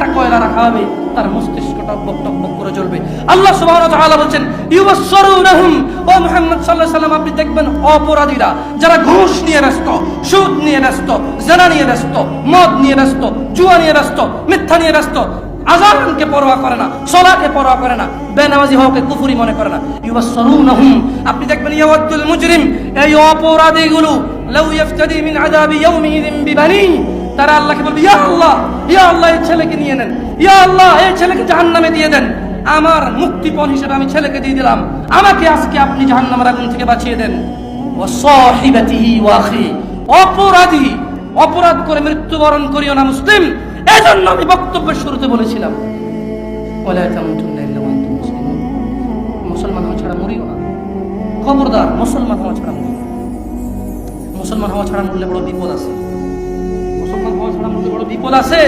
একটা কয়লা রাখা হবে, তার মস্তিষ্ক টকবক টকবক করে জ্বলবে আল্লাহ সুবহানাহু ওয়া তাআলা বলেন ইউবাসসিরুনহুম ও মুহাম্মদ সাল্লাল্লাহু আপনি দেখবেন অপরাধীরা, যারা ঘুষ নিয়ে ব্যস্ত, সুদ নিয়ে ব্যস্ত, জানা নিয়ে ব্যস্ত, মদ নিয়ে ব্যস্ত, জুয়া নিয়ে ব্যস্ত, মিথ্যা নিয়ে ব্যস্ত, আজানকে পরোয়া করে না, সলাকে পরোয়া করে না, বেনামাজি হওয়াকে কুফুরি মনে করে না। ইউবাসসিরুনহুম, আপনি দেখবেন ইয়াওয়াদুল মুজরিম, এই অপরাধীগুলো, লাউ ইফতাদি মিন আযাবি ইয়াউমিযিন বিবানি তারা আল্লাহকে বলবে, ইয়া আল্লাহ ইয়া আল্লাহ, এই ছেলেকে নিয়ে নেন। ইয়া আল্লাহ, এই ছেলেকে জাহান্নামে দিয়ে দেন। আমার মুক্তিপণ হিসেবে আমি ছেলেকে দিয়ে দিলাম। আমাকে আজকে আপনি জাহান্নামের আগুন থেকে বাঁচিয়ে দেন। অপরাধী, অপরাধ করে মৃত্যুবরণ করিও না মুসলিম। এজন্য আমি বক্তব্যের শুরুতে বলেছিলাম মুসলমান। হওয়া ছাড়া মরিও না। খবরদার, মুসলমান হওয়া ছাড়া মুসলমান হওয়া ছাড়া মরলে বড় বিপদ আছে। বিপদ আছে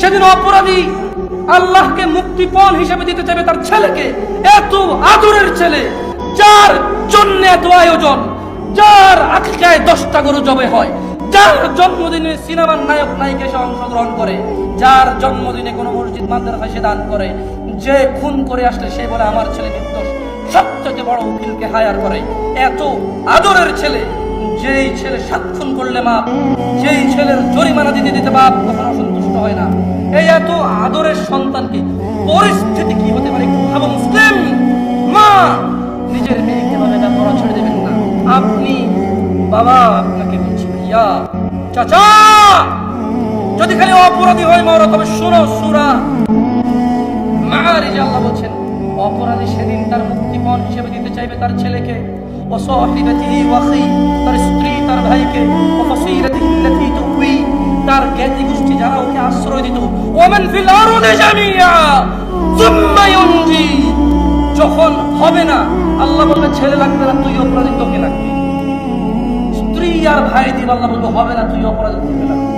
সেদিন অপরাধী আল্লাহকে মুক্তিপণ হিসেবে দিতে চাইবে তার ছেলেকে, এত আদরের ছেলে, যার জন্য এত আয়োজন, যার আকিকায় দশটা গরু জবে হয়, যার জন্মদিনে সিনেমার নায়ক নায়িকা এসে অংশগ্রহণ করে, যার জন্মদিনে কোনো মসজিদ মাদ্রাসা সে দান করে, যে খুন করে আসলে সে বলে, আমার ছেলে নির্দোষ। সবচেয়ে বড় উকিলকে হায়ার করে এত আদরের ছেলে, যেই ছেলে সাত খুন করলে মাপ, যেই ছেলের জরিমানা দিতে দিতে বাপ কখনো সন্তুষ্ট হয় না। এই এত আদরের সন্তানকে পরিস্থিতি কি হতে পারে ভাবো মুসলিম মা, নিজের মেয়েকে ভাবে করা ছেড়ে দেবেন না। আপনি, বাবা আপনাকে বলছি, ভাইয়া, চাচা, যদি খালি অপরাধী হয় মরো তবে শোনো, সুরা মারিজ আল্লাহ বলছেন অপরাধী সেদিন তার মুক্তিপণ হিসেবে দিতে চাইবে তার ছেলেকে। তার স্ত্রী, তার ভাইকে। তার জ্ঞাতি গোষ্ঠী যারা ওকে আশ্রয় দিত। ওমান যখন হবে না, আল্লাহ বলবে, ছেলে লাগবে না, তুই অপরাধী, তোকে লাগবে। স্ত্রী আর ভাই দিয়ে আল্লাহ বলবে, হবে না, তুই অপরাধী, তোকে লাগবে।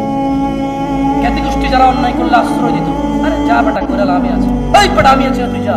জ্ঞাতি গোষ্ঠী যারা অন্যায় করলে আশ্রয় দিত, আরে যা বেটা, করে আমি আছি। এই বেটা, আমি আছি তুই যা।